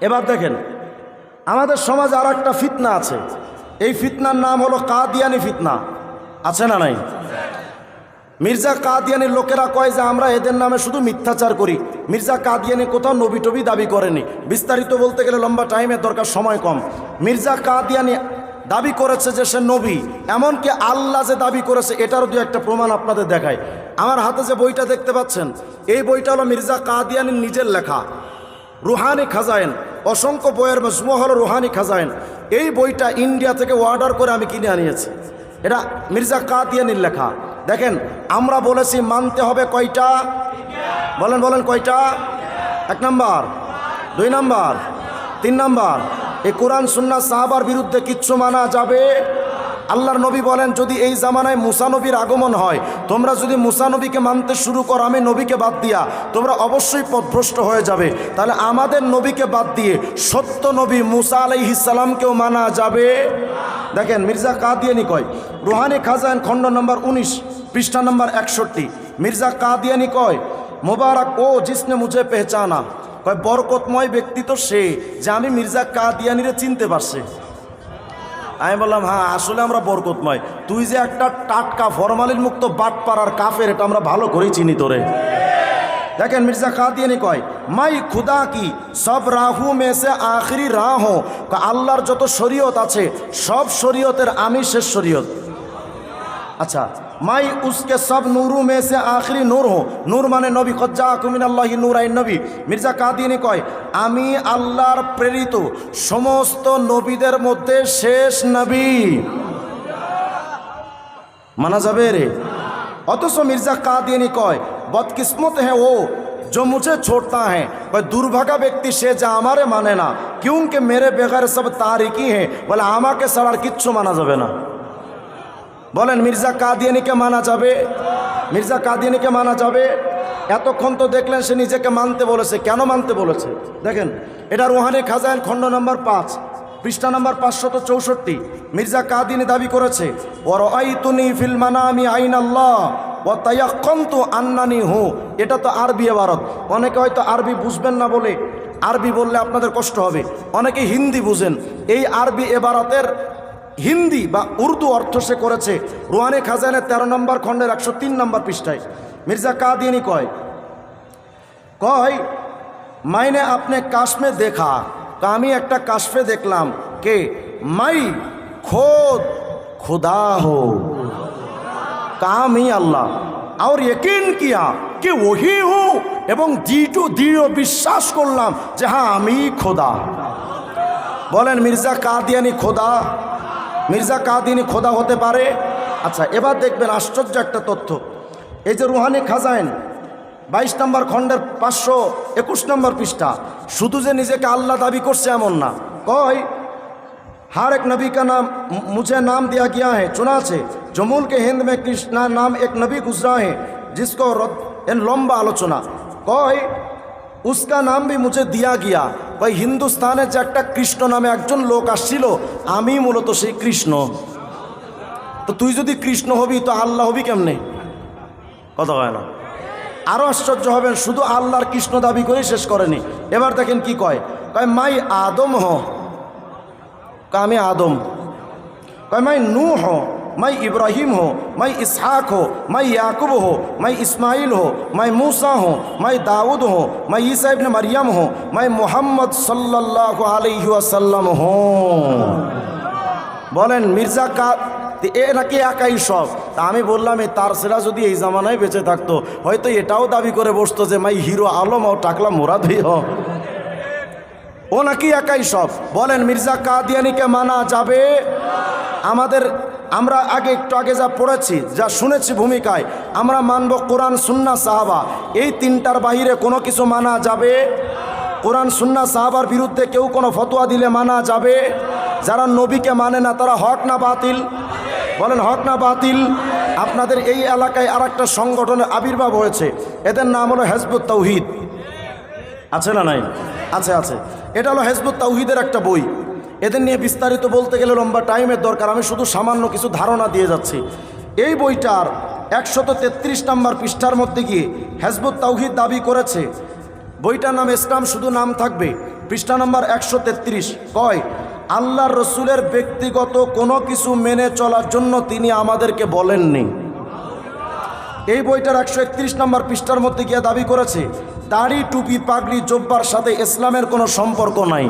এবার দেখেন, আমাদের সমাজে আর একটা ফিতনা আছে। এই ফিতনার নাম হলো কাদিয়ানি ফিতনা। আছে না নাই? মির্জা কাদিয়ানির লোকেরা কয় যে, আমরা এদের নামে শুধু মিথ্যাচার করি। মির্জা কাদিয়ানি কোথাও নবী টবি দাবি করেনি। বিস্তারিত বলতে গেলে লম্বা টাইমের দরকার, সময় কম। মির্জা কাদিয়ানি দাবি করেছে যে, সে নবী। এমনকি আল্লাহ যে দাবি করেছে, এটারও দু একটা প্রমাণ আপনাদের দেখায় আমার হাতে যে বইটা দেখতে পাচ্ছেন, এই বইটা হলো মির্জা কাদিয়ানির নিজের লেখা। রুহানি খাজায়েন অসংখ্য বইয়ের মজমু হলো রুহানি খাজাইন। এই বইটা ইন্ডিয়া থেকে অর্ডার করে আমি কিনে আনিয়েছি। এটা মির্জা কাতিয়ানির লেখা। দেখেন, আমরা বলেছি মানতে হবে কয়টা? বলেন বলেন, কয়টা? এক নাম্বার। দুই নাম্বার। তিন নাম্বার। এই কোরআন সুন্না সাহাবার বিরুদ্ধে কিচ্ছু মানা যাবে? আল্লাহর নবী বলেন, যদি এই জামানায় মুসানবীর আগমন হয়, তোমরা যদি মুসানবীকে মানতে শুরু করো, আমি নবীকে বাদ দিয়া, তোমরা অবশ্যই পথভ্রষ্ট হয়ে যাবে। তাহলে আমাদের নবীকে বাদ দিয়ে সত্য নবী মুসা আলাইহিসালামকেও মানা যাবে। দেখেন, মির্জা কাদিয়ানি কয়, রুহানি খাজান, খণ্ড নম্বর উনিশ, পৃষ্ঠা নম্বর একষট্টি, মির্জা কাদিয়ানি কয়, মোবারক, ও জিসনে মুঝে পেহচানা। কয়, বরকতময় ব্যক্তি তো সে, যে আমি মির্জা কাদিয়ানিরে চিনতে পারছি। আমি বললাম হ্যাঁ আসলে আমরা বরকতময়। তুই যে একটা টাটকা ফরমালিন মুক্ত বাট পাড়ার কাফের, এটা আমরা ভালো করেই চিনি তোরে। দেখেন মির্জা কাদিয়ানি কয়, মাই খুদা কি, সব রাহু মেসে আখরি রাহ আল্লাহর যত শরীয়ত আছে, সব শরীয়তের আমি শেষ শরীয়ত। আচ্ছা মাই উসকে সব নূরু মে সে আখরি নূর হো নূর মানে নবী কজ্জা কুমিন আল্লাহ নূর আইন নবী মির্জা কাদিনী কয় আমি আল্লাহর প্রেরিত সমস্ত নবীদের মধ্যে শেষ নবী মানা যাবে রে অথচ মির্জা কাদিয়ানি কয় বদকিসমত হ্যাঁ ও जो मुझे छोड़ता है वह दुर्भागा व्यक्ति সে যা আমারে মানে না क्योंकि मेरे बेगर सब तारिकी हैं বলে আমাকে ছাড়ার কিচ্ছু মানা যাবে না বলেন, মির্জা কাদিয়ানিকে মানা যাবে? মির্জা কাদিয়ানিকে মানা যাবে? এতক্ষণ তো দেখলেন সে নিজেকে মানতে বলেছে। কেন মানতে বলেছে? দেখেন, এটা রুহানি খাজাইন, খণ্ড নম্বর পাঁচ, পৃষ্ঠা নম্বর পাঁচশত চৌষট্টি। মির্জা কাদিনী দাবি করেছে আন্নানি হু। এটা তো আরবি ভারত অনেকে হয়তো আরবি বুঝবেন না বলে, আরবি বললে আপনাদের কষ্ট হবে। অনেকে হিন্দি বুঝেন। এই আরবি এবারতের হিন্দি বা উর্দু অর্থ সে করেছে। রোহানে খাজানের ১৩ নম্বর খণ্ডের একশো তিন নম্বর পৃষ্ঠায়। মির্জা কাদিয়ানি কয় কয়, মাইনে আপনি কাশ্মে দেখা, তা আমি একটা কাশ্মে দেখলাম। কে? মাই খোদ, খুদা হো। কামি আল্লাহ। আর ইকিন কিয়া, কে ওহি হু, এবং দিটু দৃঢ় বিশ্বাস করলাম যে হ্যাঁ আমি খোদা। বলেন, মির্জা কাদিয়ানি খোদা? মির্জা কাদিনী খোদা হতে পারে আচ্ছা এবার দেখবেন আশ্চর্য একটা তথ্য এই যে রুহানি খাজাইন বাইশ নম্বর খণ্ডের পাঁচশো একুশ নম্বর পৃষ্ঠা শুধু যে নিজেকে আল্লাহ দাবি করছে এমন না কয় हर एक नबी का नाम मुझे नाम दिया गया है चुना से जमुल के हिंद में कृष्णा नाम एक नबी गुजरा है जिसको रद- इन लंबा आलोचना কয় उसका नाम भी मुझे दिया गया ওই হিন্দুস্থানে যে একটা কৃষ্ণ নামে একজন লোক আসছিল, আমি মূলত সেই কৃষ্ণ। তো তুই যদি কৃষ্ণ হবি, তো আল্লাহ হবি কেমনে? কথা হয় না। আরও আশ্চর্য হবেন, শুধু আল্লাহর কৃষ্ণ দাবি করে শেষ করেনি। এবার দেখেন কি কয়। কয়, মাই আদম হ। আমি আদম। কয়, মাই নু হ मैं इब्राहिम हो मैं इसहाक हो मैं याकूब हो मैं इस्माइल हो मैं मूसा हो मैं दाऊद हो मैं ईसा इब्न मरियम हो मैं मोहम्मद सल्लल्लाहु अलैहि वसल्लम हूँ বলেন মির্জা কা তো এ নাকি একাই সব তা আমি বললাম এই তার সেরা যদি এই জামানায় বেঁচে থাকতো হয়তো এটাও দাবি করে বসতো যে মাই হিরো আলম ও টাকলা মোরাদ হ ও নাকি একাই সব বলেন মির্জা কাদিয়ানিকে মানা যাবে আমাদের আমরা আগে একটু আগে যা পড়েছি, যা শুনেছি ভূমিকায়, আমরা মানব কোরআন সুন্না সাহাবা। এই তিনটার বাহিরে কোনো কিছু মানা যাবে? কোরআন সুন্না সাহাবার বিরুদ্ধে কেউ কোনো ফতোয়া দিলে মানা যাবে? যারা নবীকে মানে না, তারা হক না বাতিল? বলেন, হক না বাতিল? আপনাদের এই এলাকায় আর একটা সংগঠনের আবির্ভাব হয়েছে। এদের নাম হলো হেজবুত তৌহিদ আছে না নাই? আছে আছে। এটা হলো হেজবুত তাউহিদের একটা বই। এদের নিয়ে বিস্তারিত বলতে গেলে লম্বা টাইমের দরকার। আমি শুধু সামান্য কিছু ধারণা দিয়ে যাচ্ছি। এই বইটার একশত তেত্রিশ নম্বর পৃষ্ঠার মধ্যে গিয়ে হেজবুত তাউহিদ দাবি করেছে। বইটার নাম ইসলাম, শুধু নাম থাকবে। পৃষ্ঠা নম্বর একশো তেত্রিশ কয় আল্লাহ রসুলের ব্যক্তিগত কোনো কিছু মেনে চলার জন্য তিনি আমাদেরকে বলেননি। এই বইটার একশো একত্রিশ নম্বর পৃষ্ঠার মধ্যে গিয়ে দাবি করেছে, দাড়ি, টুপি, পাগড়ি, জব্বার সাথে ইসলামের কোনো সম্পর্ক নাই।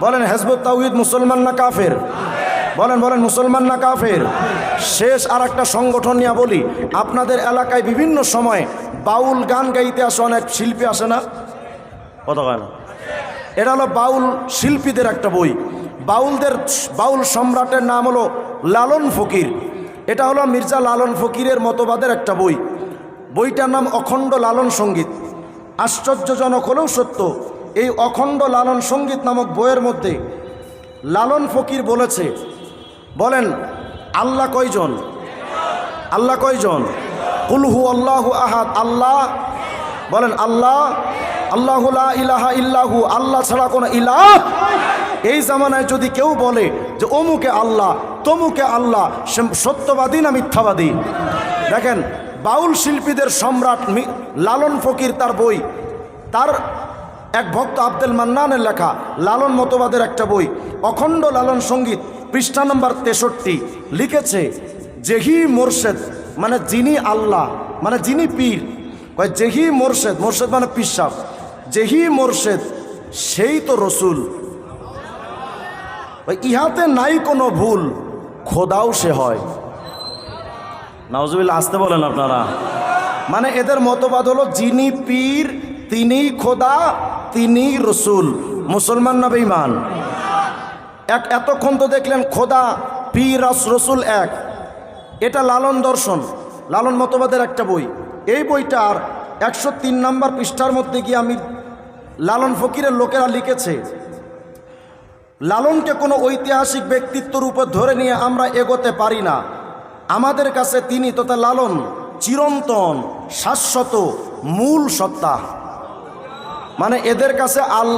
বলেন, হেজবুত তাওহিদ মুসলমান না কাফের? বলেন বলেন, মুসলমান না কাফের? শেষ আর একটা সংগঠন নিয়ে বলি, আপনাদের এলাকায় বিভিন্ন সময় বাউল গান গাইতে আসে, অনেক শিল্পী আসে না? কত না। এটা হলো বাউল শিল্পীদের একটা বই। বাউলদের, বাউল সম্রাটের নাম হলো লালন ফকির। এটা হলো মির্জা লালন ফকিরের মতবাদের একটা বই। বইটার নাম অখণ্ড লালন সংগীত। আশ্চর্যজনক হলেও সত্য। এই অখণ্ড লালন সংগীত নামক বইয়ের মধ্যে লালন ফকির বলেছে। বলেন, আল্লাহ কয়জন? আল্লাহ কয়জন? কুলহু আল্লাহু আহাদ, আল্লাহ? বলেন, আল্লাহ? আল্লাহ ইলাহা ইল্লাহু, আল্লাহ ছাড়া কোনো ইলাহ? এই জামানায় যদি কেউ বলে যে অমুকে আল্লাহ, তমুকে আল্লাহ সত্যবাদী না মিথ্যাবাদী? দেখেন, বাউল শিল্পীদের সম্রাট লালন ফকির তার বই, তার এক ভক্ত আব্দুল মান্নানের লেখা লালন মতবাদের একটা বই, অখণ্ড লালন সংগীত, পৃষ্ঠা নম্বর তেষট্টি, লিখেছে, জেহি মোরশেদ মানে যিনি আল্লাহ মানে যিনি পীর। জেহি মোরশেদ মোরশেদ মানে পিসাব। জেহি মোরশেদ, সেই তো রসুল। ইহাতে নাই কোনো ভুল, খোদাও সে হয়। নাওজুবিল্লা আসতে বলেন আপনারা। মানে এদের মতবাদ হলো, যিনি পীর, তিনিই খোদা তিনি রসুল, মুসলমান না বেঈমান? এক, এতক্ষণ তো দেখলেন খোদা, পীর রাস রসুল এক। এটা লালন দর্শন, লালন মতবাদের একটা বই। এই বইটার একশো তিন নম্বর পৃষ্ঠার মধ্যে গিয়ে আমি লালন ফকিরের লোকেরা লিখেছে, লালনকে কোনো ঐতিহাসিক ব্যক্তিত্বর উপর ধরে নিয়ে আমরা এগোতে পারি না। আমাদের কাছে তিনি তথা লালন চিরন্তন, শাশ্বত, মূল সত্তা। মানে এদের কাছে আল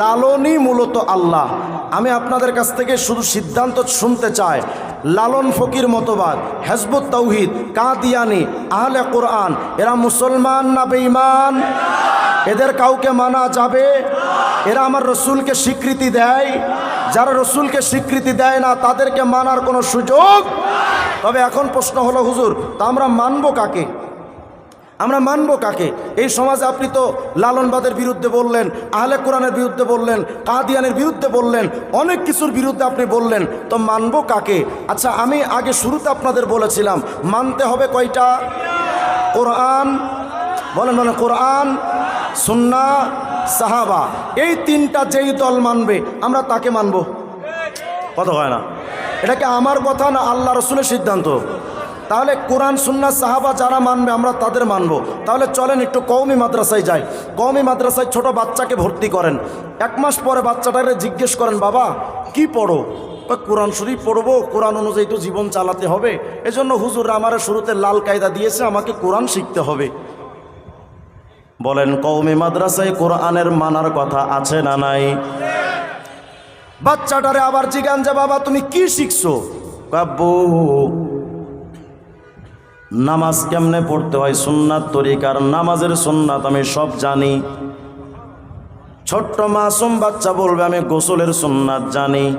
লালনই মূলত আল্লাহ। আমি আপনাদের কাছ থেকে শুধু সিদ্ধান্ত শুনতে চাই। লালন ফকির মতবাদ, হেজবুত তৌহিদ কাদিয়ানি, আহলে কোরআন, এরা মুসলমান না বেঈমান? এদের কাউকে মানা যাবে? এরা আমার রসুলকে স্বীকৃতি দেয়? যারা রসুলকে স্বীকৃতি দেয় না, তাদেরকে মানার কোনো সুযোগ? তবে এখন প্রশ্ন হলো, হুজুর, তা আমরা মানবো কাকে? আমরা মানব কাকে? এই সমাজে আপনি তো লালনবাদের বিরুদ্ধে বললেন, আহলে কোরআনের বিরুদ্ধে বললেন, কাদিয়ানের বিরুদ্ধে বললেন, অনেক কিছুর বিরুদ্ধে আপনি বললেন, তো মানব কাকে? আচ্ছা আমি আগে শুরুতে আপনাদের বলেছিলাম, মানতে হবে কয়টা? কোরআন, বলেন বলেন, কোরআন, সুন্না, সাহাবা, এই তিনটা যেই দল মানবে, আমরা তাকে মানব? কত হয় না। এটা কি আমার কথা না আল্লাহ রসুলের সিদ্ধান্ত? তাহলে কোরআন সুন্না সাহাবা যারা মানবে, আমরা তাদের মানব। তাহলে চলেন একটু কৌমি মাদ্রাসায় যাই। কৌমি মাদ্রাসায় ছোট বাচ্চাকে ভর্তি করেন। এক মাস পরে বাচ্চাটাকে জিজ্ঞেস করেন, বাবা, কি পড়ো? কোরআন শরীফ পড়ব, কোরআন অনুযায়ী তো জীবন চালাতে হবে। এজন্য হুজুর আমার শুরুতে লাল কায়দা দিয়েছে, আমাকে কোরআন শিখতে হবে। বলেন কৌমি মাদ্রাসায় কোরআনের মানার কথা আছে না নাই? বাচ্চাটারে আবার জিজ্ঞান যে বাবা, তুমি কি শিখছো? নামাজ কেমনে পড়তে হয় সুন্নাত তরিকার, নামাজের সুন্নাত আমি সব জানি। ছোট্ট মাসুম বাচ্চা বলবে, আমি গোসলের সুন্নাত জানি।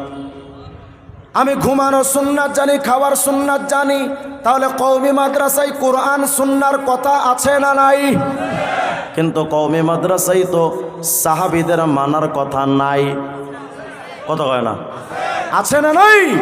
আমি ঘুমানোর সুন্নাত জানি, খাওয়ার সুন্নাত জানি। তাহলে কৌমি মাদ্রাসায় কোরআন সুন্নার কথা আছে না নাই? কিন্তু কৌমি মাদ্রাসায় তো সাহাবিদের মানার কথা নাই। কথা কয় না? আছে না নাই?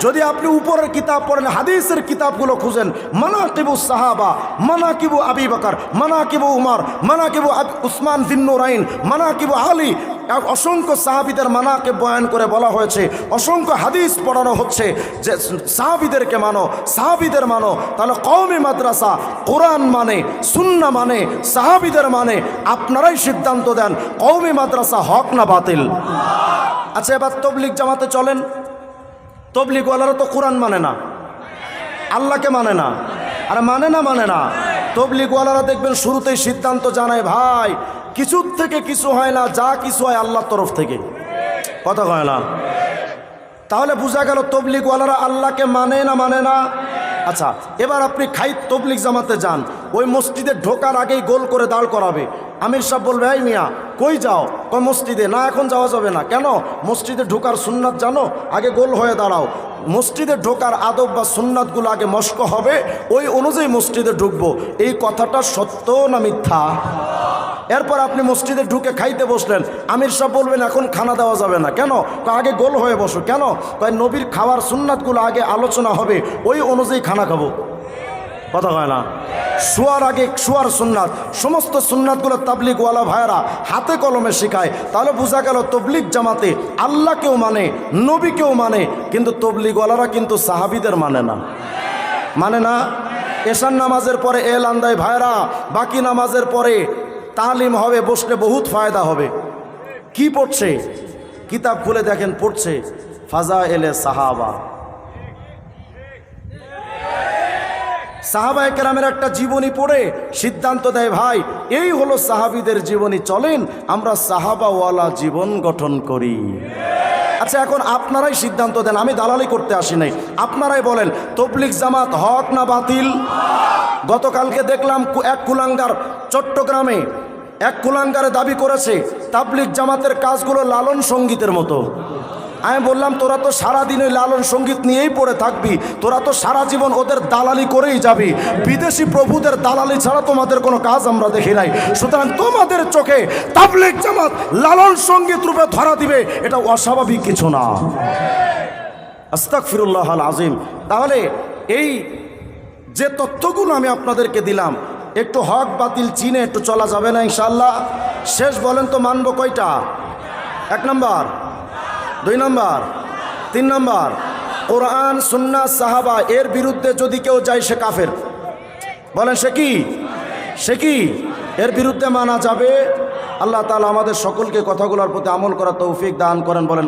যদি আপনি উপরের কিতাব পড়েন, হাদিসের কিতাবগুলো খুঁজেন মানা মানাকিবু সাহাবা, মানাকিবু আবি বকর, মানাকিবু উমর, মানাকিবু আব- উসমান দিন্নুরাইন মানাকিবু আলী, এক অসংখ্য সাহাবিদের মানাকে বয়ান করে বলা হয়েছে, অসংখ্য হাদিস পড়ানো হচ্ছে যে সাহাবিদেরকে মানো, সাহাবিদের মানো। তাহলে কওমি মাদ্রাসা কোরআন মানে সুন্না মানে সাহাবিদের মানে আপনারাই সিদ্ধান্ত দেন, কওমি মাদ্রাসা হক না বাতিল। আচ্ছা এবার তবলিক জামাতে চলেন। তবলিগওয়ালারা তো কোরআন মানে না। আল্লাহকে মানে না। আর মানে না মানে না। তবলিগওয়ালারা দেখবেন শুরুতেই সিদ্ধান্ত জানায়, ভাই, কিছুর থেকে কিছু হয় না, যা কিছু হয় আল্লাহর তরফ থেকে। কথা হয় না। তাহলে বোঝা গেল তবলিগওয়ালারা আল্লাহকে মানে না মানে না। আচ্ছা এবার আপনি খাই তবলিক জামাতে যান। ওই মসজিদে ঢোকার আগেই গোল করে দাঁড় করাবে। আমির সাহেব বলবে, এই মিয়া কই যাও? কই মসজিদে? না, এখন যাওয়া যাবে না। কেন? মসজিদে ঢোকার সুন্নাত জানো? আগে গোল হয়ে দাঁড়াও। মসজিদে ঢোকার আদব বা সুন্নাতগুলো আগে মস্ক হবে, ওই অনুযায়ী মসজিদে ঢুকবো। এই কথাটা সত্য না মিথ্যা? এরপর আপনি মসজিদে ঢুকে খাইতে বসলেন। আমির সাহেব বলবেন, এখন খানা দেওয়া যাবে না। কেন? আগে গোল হয়ে বসো। কেন? কয়, নবীর খাওয়ার সুন্নাতগুলো আগে আলোচনা হবে, ওই অনুযায়ী খানা খাব। কথা হয় না? শোয়ার আগে শোয়ার সুন্নাত, সমস্ত সুন্নাতগুলো তাবলিগওয়ালা ভাইয়েরা হাতে কলমে শেখায়। তাহলে বোঝা গেল তবলিগ জামাতে আল্লাহকেও মানে নবীকেও মানে কিন্তু তবলিগওয়ালারা কিন্তু সাহাবিদের মানে না। মানে না? এশান নামাজের পরে এল আন্দায় ভাইরা বাকি নামাজের পরে তালিম হবে, বসলে বহুত ফায়দা হবে। কি পড়ছে? কিতাব খুলে দেখেন, পড়ছে ফাজা এলে সাহাবা। সাহাবা একরামের একটা জীবনী পড়ে সিদ্ধান্ত দেয়, ভাই, এই হলো সাহাবিদের জীবনী, চলেন আমরা সাহাবাওয়ালা জীবন গঠন করি। আচ্ছা এখন আপনারাই সিদ্ধান্ত দেন, আমি দালালি করতে আসি নাই। আপনারাই বলেন তবলিক জামাত হক না বাতিল? গতকালকে দেখলাম এক কুলাঙ্গার চট্টগ্রামে, এক কুলাঙ্গারে দাবি করেছে তাবলিক জামাতের কাজগুলো লালন সঙ্গীতের মতো। আমি বললাম, তোরা তো সারাদিন ওই লালন সংগীত নিয়েই পড়ে থাকবি। তোরা তো সারা জীবন ওদের দালালি করেই যাবি। বিদেশি প্রভুদের দালালি ছাড়া তোমাদের কোনো কাজ আমরা দেখি নাই। সুতরাং তোমাদের চোখে তাবলিক জামাত লালন সংগীত রূপে ধরা দিবে, এটা অস্বাভাবিক কিছু না। আস্তাক ফিরুল্লাহ আল আজিম। তাহলে এই যে তথ্যগুলো আমি আপনাদেরকে দিলাম, একটু হক বাতিল চিনে একটু চলা যাবে না ইনশাল্লাহ শেষ বলেন তো মানব কয়টা? এক নম্বর দুই নম্বর। তিন নম্বর, কোরআন, সুন্না, সাহাবা, এর বিরুদ্ধে যদি কেউ যায় সে কাফের। বলেন সে কি? সে কি? এর বিরুদ্ধে মানা যাবে। আল্লাহ তালা আমাদের সকলকে কথাগুলোর প্রতি আমল করা তৌফিক দান করেন, বলেন